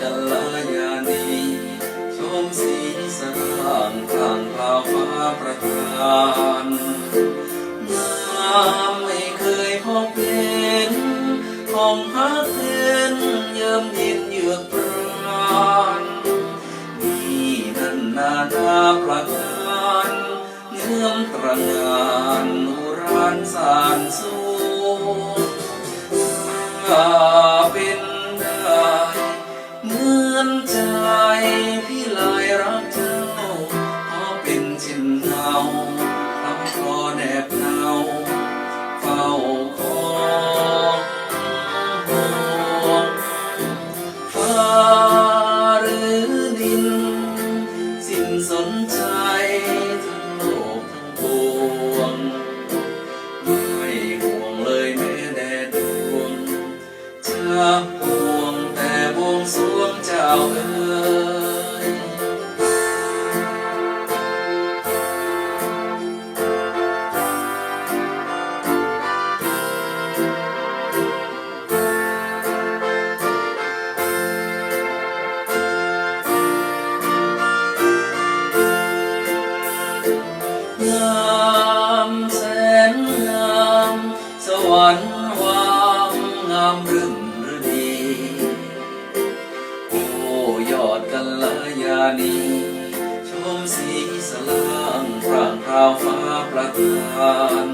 กัลยาณีชมสีสร่างกลางคลาวฟ้าประทานงามไม่เคยพบเห็นของพักเพนเยิมยินเยือกปราณนี่นันนานาประการเงื่อมตระงานอุรานสารสู มือนใจพี่ลายรักเจ้าพอเป็นเช่นเงาทำคอแนบเนาเฝ้าคอห่วงฟ้าหรือดิน สิ้นสนใจ วานีชมสีสลางพร่างพราวฟ้าประทาน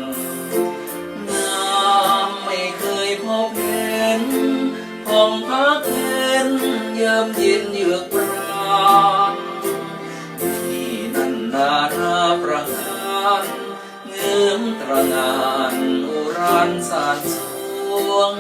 งามไม่เคยพบเห็นห้องพักเห็นเยิมเย็นเยือกปราณที่นั่นนานาประการเงื่อมตระงานอุรานสารสวง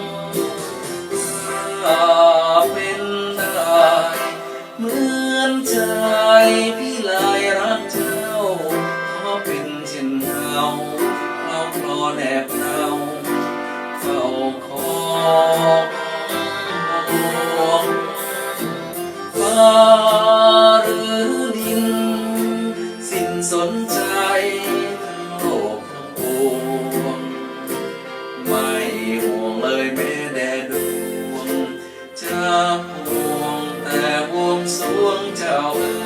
ฟ้ารือดิน สิ้นสนใจโลกทั้งปวง ไม่ห่วงเลยแม้แต่ดวงจะห่วงแต่วงสวงเจ้าเอ๋